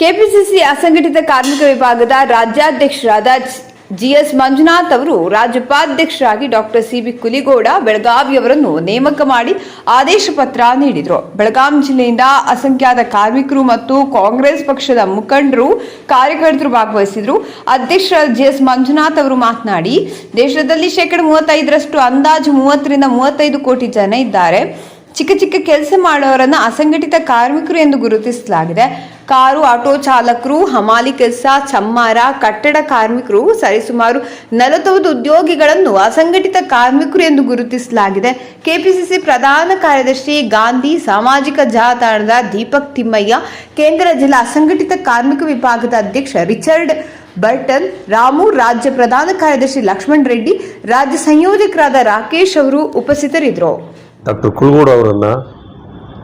KPCC ಅಸಂಘಟಿತ ಕಾರ್ಮಿಕ ವಿಭಾಗದ ರಾಜ್ಯಾಧ್ಯಕ್ಷರಾದ ಜಿಎಸ್ ಮಂಜುನಾಥ್ ಅವರು ರಾಜ್ಯಪಾಧ್ಯಕ್ಷರಾಗಿ ಡಾಕ್ಟರ್ ಸಿಬಿ ಕುಲಿಗೌಡ ಬೆಳಗಾವಿಯವರನ್ನು ನೇಮಕ ಮಾಡಿ ಆದೇಶ ಪತ್ರ ನೀಡಿದರು. ಬೆಳಗಾವಿ ಜಿಲ್ಲೆಯಿಂದ ಅಸಂಖ್ಯಾತ ಕಾರ್ಮಿಕರು ಮತ್ತು ಕಾಂಗ್ರೆಸ್ ಪಕ್ಷದ ಮುಖಂಡರು ಕಾರ್ಯಕರ್ತರು ಭಾಗವಹಿಸಿದ್ರು. ಅಧ್ಯಕ್ಷರಾದ ಜಿಎಸ್ ಮಂಜುನಾಥ್ ಅವರು ಮಾತನಾಡಿ, ದೇಶದಲ್ಲಿ ಶೇಕಡ ಮೂವತ್ತೈದರಷ್ಟು ಅಂದಾಜು ಮೂವತ್ತರಿಂದ ಮೂವತ್ತೈದು ಕೋಟಿ ಜನ ಇದ್ದಾರೆ. ಚಿಕ್ಕ ಚಿಕ್ಕ ಕೆಲಸ ಮಾಡೋರನ್ನ ಅಸಂಘಟಿತ ಕಾರ್ಮಿಕರು ಎಂದು ಗುರುತಿಸಲಾಗಿದೆ. ಕಾರು, ಆಟೋ ಚಾಲಕರು, ಹಮಾಲಿ ಕೆಲಸ, ಚಮ್ಮಾರ, ಕಟ್ಟಡ ಕಾರ್ಮಿಕರು, ಸರಿಸುಮಾರು ನಲವತ್ತೊಂದು ಉದ್ಯೋಗಿಗಳನ್ನು ಅಸಂಘಟಿತ ಕಾರ್ಮಿಕರು ಎಂದು ಗುರುತಿಸಲಾಗಿದೆ. ಕೆಪಿಸಿಸಿ ಪ್ರಧಾನ ಕಾರ್ಯದರ್ಶಿ ಗಾಂಧಿ, ಸಾಮಾಜಿಕ ಜಾಲತಾಣದ ದೀಪಕ್ ತಿಮ್ಮಯ್ಯ, ಕೇಂದ್ರ ಜಿಲ್ಲಾ ಅಸಂಘಟಿತ ಕಾರ್ಮಿಕ ವಿಭಾಗದ ಅಧ್ಯಕ್ಷ ರಿಚರ್ಡ್ ಬರ್ಟನ್, ರಾಮು ರಾಜ್ಯ ಪ್ರಧಾನ ಕಾರ್ಯದರ್ಶಿ ಲಕ್ಷ್ಮಣ್ ರೆಡ್ಡಿ, ರಾಜ್ಯ ಸಂಯೋಜಕರಾದ ರಾಕೇಶ್ ಅವರು ಉಪಸ್ಥಿತರಿದ್ದರು. ಡಾಕ್ಟರ್ ಕುಲ್ಗೂಡ್ ಅವರನ್ನು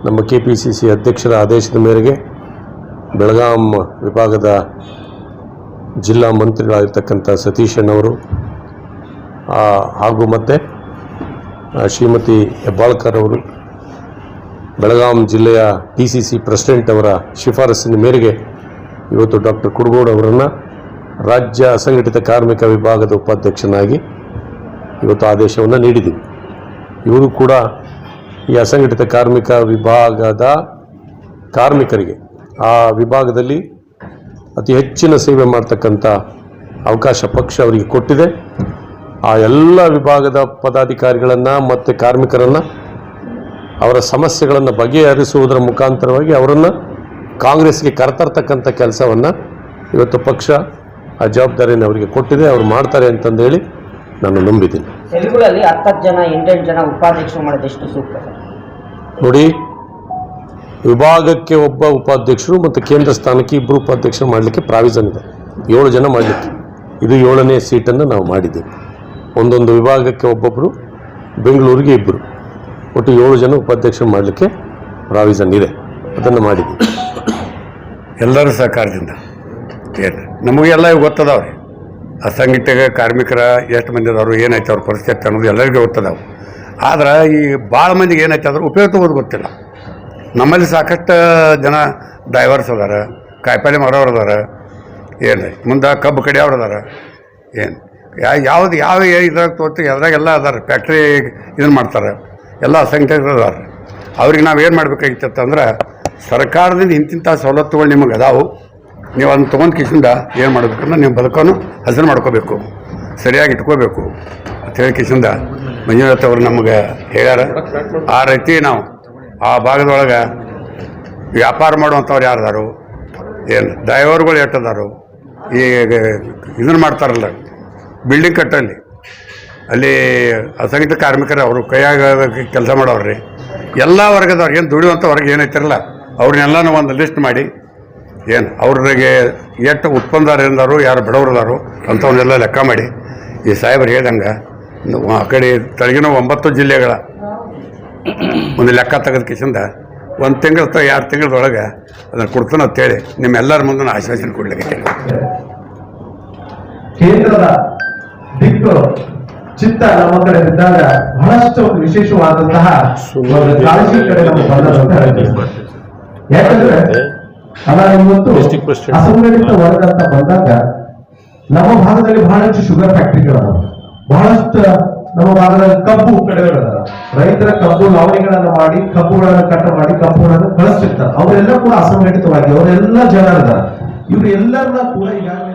ನಮ್ಮ ಕೆ ಪಿ ಸಿ ಸಿ ಅಧ್ಯಕ್ಷರ ಆದೇಶದ ಮೇರೆಗೆ ಬೆಳಗಾಂ ವಿಭಾಗದ ಜಿಲ್ಲಾ ಮಂತ್ರಿಗಳಾಗಿರ್ತಕ್ಕಂಥ ಸತೀಶ್ ಅಣ್ಣವರು ಹಾಗೂ ಮತ್ತು ಶ್ರೀಮತಿ ಹೆಬ್ಬಾಳ್ಕರ್ ಅವರು, ಬೆಳಗಾಂ ಜಿಲ್ಲೆಯ ಪಿ ಸಿ ಸಿ ಪ್ರೆಸಿಡೆಂಟ್ ಅವರ ಶಿಫಾರಸ್ಸಿನ ಮೇರೆಗೆ ಇವತ್ತು ಡಾಕ್ಟರ್ ಕುಡ್ಗೋಡ್ ಅವರನ್ನು ರಾಜ್ಯ ಅಸಂಘಟಿತ ಕಾರ್ಮಿಕ ವಿಭಾಗದ ಉಪಾಧ್ಯಕ್ಷನಾಗಿ ಇವತ್ತು ಆದೇಶವನ್ನು ನೀಡಿದ್ದೀವಿ. ಇವರು ಕೂಡ ಈ ಅಸಂಘಟಿತ ಕಾರ್ಮಿಕ ವಿಭಾಗದ ಕಾರ್ಮಿಕರಿಗೆ ಆ ವಿಭಾಗದಲ್ಲಿ ಅತಿ ಹೆಚ್ಚಿನ ಸೇವೆ ಮಾಡ್ತಕ್ಕಂಥ ಅವಕಾಶ ಪಕ್ಷ ಅವರಿಗೆ ಕೊಟ್ಟಿದೆ. ಆ ಎಲ್ಲ ವಿಭಾಗದ ಪದಾಧಿಕಾರಿಗಳನ್ನು ಮತ್ತು ಕಾರ್ಮಿಕರನ್ನು ಅವರ ಸಮಸ್ಯೆಗಳನ್ನು ಬಗೆಹರಿಸುವುದರ ಮುಖಾಂತರವಾಗಿ ಅವರನ್ನು ಕಾಂಗ್ರೆಸ್ಗೆ ಕರೆತರ್ತಕ್ಕಂಥ ಕೆಲಸವನ್ನು ಇವತ್ತು ಪಕ್ಷ ಆ ಜವಾಬ್ದಾರಿಯನ್ನು ಅವರಿಗೆ ಕೊಟ್ಟಿದೆ. ಅವರು ಮಾಡ್ತಾರೆ ಅಂತಂದೇಳಿ ನಾನು ನಂಬಿದ್ದೀನಿ. ತೆಲುಗುಗಳಲ್ಲಿ ಹತ್ತತ್ತು ಜನ ಎಂಟೆಂಟು ಜನ ಉಪಾಧ್ಯಕ್ಷರು ಮಾಡೋದು ಎಷ್ಟು ಸೂಕ್ತ? ನೋಡಿ ವಿಭಾಗಕ್ಕೆ ಒಬ್ಬ ಉಪಾಧ್ಯಕ್ಷರು ಮತ್ತು ಕೇಂದ್ರ ಸ್ಥಾನಕ್ಕೆ ಇಬ್ಬರು ಉಪಾಧ್ಯಕ್ಷರು ಮಾಡಲಿಕ್ಕೆ ಪ್ರಾವಿಷನ್ ಇದೆ. ಏಳು ಜನ ಮಾಡಲಿಕ್ಕೆ. ಇದು ಏಳನೇ ಸೀಟನ್ನು ನಾವು ಮಾಡಿದ್ದೇವೆ. ಒಂದೊಂದು ವಿಭಾಗಕ್ಕೆ ಒಬ್ಬೊಬ್ಬರು ಬೆಂಗಳೂರಿಗೆ ಇಬ್ಬರು ಒಟ್ಟು ಏಳು ಜನ ಉಪಾಧ್ಯಕ್ಷರು ಮಾಡಲಿಕ್ಕೆ ಪ್ರಾವಿಷನ್ ಇದೆ. ಅದನ್ನು ಮಾಡಿದ್ದೀವಿ. ಎಲ್ಲರೂ ಸಹಕಾರದಿಂದ. ನಮಗೆಲ್ಲ ಗೊತ್ತದಾವ್ರಿ. ಅಸಂಘಟಿತ ಕಾರ್ಮಿಕರ ಎಷ್ಟು ಮಂದಿ ಅದಾರು ಏನಾಯ್ತು ಅವ್ರ ಪರಿಸ್ಥಿತಿ ಅನ್ನೋದು ಎಲ್ಲರಿಗೂ ಗೊತ್ತದಾವು. ಆದ್ರೆ ಈ ಭಾಳ ಮಂದಿಗೆ ಏನಾಯ್ತು ಅಂದ್ರೆ ಉಪಯೋಗ ಗೊತ್ತಿಲ್ಲ. ನಮ್ಮಲ್ಲಿ ಸಾಕಷ್ಟು ಜನ ಡ್ರೈವರ್ಸ್ ಅದಾರ, ಕಾಯಿಪಲ್ಲೆ ಮಾರೋರು ಅದಾರ, ಏನು ಮುಂದೆ ಕಬ್ಬು ಕಡಿಯವ್ರು ಅದಾರ, ಏನು ಯಾ ಯಾವ್ದು ಯಾವ ಇದ್ರಾಗ ತೋತಿ ಅದ್ರಾಗೆಲ್ಲ ಅದಾರ ಫ್ಯಾಕ್ಟ್ರಿ ಇದನ್ನು ಮಾಡ್ತಾರೆ, ಎಲ್ಲ ಅಸಂಖ್ಯಾತರು ಅದಾರ. ಅವ್ರಿಗೆ ನಾವು ಏನು ಮಾಡಬೇಕಾಗಿತ್ತು ಅಂದ್ರೆ ಸರ್ಕಾರದಿಂದ ಇಂತಿಂಥ ಸವಲತ್ತುಗಳು ನಿಮಗೆ ಅದಾವು. ನೀವು ಅದನ್ನ ತೊಗೊಂಡು ಕಿಸಿಂದ ಏನು ಮಾಡಬೇಕಂದ್ರೆ ನೀವು ಬದುಕೋನು ಹಸಿರು ಮಾಡ್ಕೋಬೇಕು. ಸರಿಯಾಗಿ ಇಟ್ಕೋಬೇಕು. ಅಂತ ಹೇಳಿ ಕಿಸಿಂದ ಮಂಜುನಾಥ್ ಅವರು ನಮಗೆ ಹೇಳ್ಯಾರ. ಆ ರೀತಿ ನಾವು ಆ ಭಾಗದೊಳಗೆ ವ್ಯಾಪಾರ ಮಾಡುವಂಥವ್ರು ಯಾರದಾರು, ಏನು ಡ್ರೈವರ್ಗಳು ಎಟ್ಟದಾರು ಈ ಇದನ್ನು ಮಾಡ್ತಾರಲ್ಲ, ಬಿಲ್ಡಿಂಗ್ ಕಟ್ಟಲ್ಲಿ. ಅಲ್ಲಿ ಅಸಂಘಟಿತ ಕಾರ್ಮಿಕರು ಅವರು ಕೈಯಾಗ ಕೆಲಸ ಮಾಡೋರು ರೀ ಎಲ್ಲ ವರ್ಗದವ್ರು, ಏನು ದುಡಿಯುವಂಥ ವರ್ಗ ಏನೈತಿರಲ್ಲ ಅವ್ರನ್ನೆಲ್ಲನೂ ಒಂದು ಲಿಸ್ಟ್ ಮಾಡಿ ಏನು? ಅವ್ರಿಗೆ ಎಷ್ಟು ಉತ್ಪನ್ನದಾರರು ಯಾರು ಬಡವರದಾರು ಅಂಥವನ್ನೆಲ್ಲ ಲೆಕ್ಕ ಮಾಡಿ. ಈ ಸಾಹೇಬರು ಹೇಳ್ದಂಗೆ ಆ ಕಡೆ ತಳಗಿನ ಒಂಬತ್ತು ಜಿಲ್ಲೆಗಳ ಒಂದು ಲೆಕ್ಕ ತೆಗೆದ ಒಂದು ತಿಂಗಳ ತ ಎರಡು ತಿಂಗಳದೊಳಗೆ ಅದನ್ನು ಕೊಡ್ತಾನೆ ಅಂತೇಳಿ ನಿಮ್ಮೆಲ್ಲರ ಮುಂದೆ ಆಶ್ವಾಸನೆ ಕೊಡ್ಲಿಕ್ಕೆ ಕೇಂದ್ರದ ದಿಕ್ಕು ಚಿತ್ತ ನಮ್ಮ ಕಡೆ ಬಿದ್ದಾಗ ಬಹಳಷ್ಟು ವಿಶೇಷವಾದಂತಹ ಯಾಕಂದ್ರೆ ಇವತ್ತು ಅಸಂಘಟಿತ ವರ್ಗ ಅಂತ ಬಂದಾಗ ನಮ್ಮ ಭಾಗದಲ್ಲಿ ಬಹಳಷ್ಟು ಶುಗರ್ ಫ್ಯಾಕ್ಟರಿಗಳದಾವ ಬಹಳಷ್ಟು ನಮ್ಮ ಭಾಗದಲ್ಲಿ ಕಬ್ಬು ಕಡೆಗಳದಾವ ರೈತರ ಕಬ್ಬು ಲಾವಣಿಗಳನ್ನ ಮಾಡಿ ಕಬ್ಬುಗಳನ್ನ ಕಟ್ಟ ಮಾಡಿ ಕಬ್ಬುಗಳನ್ನ ಕಳಿಸ್ತಿರ್ತಾರೆ. ಅವರೆಲ್ಲ ಕೂಡ ಅಸಂಘಟಿತವಾಗಿ ಅವರೆಲ್ಲ ಜನ ಇದ್ದಾರೆ ಎಲ್ಲರನ್ನ ಕೂಡ ಈಗಾಗಲೇ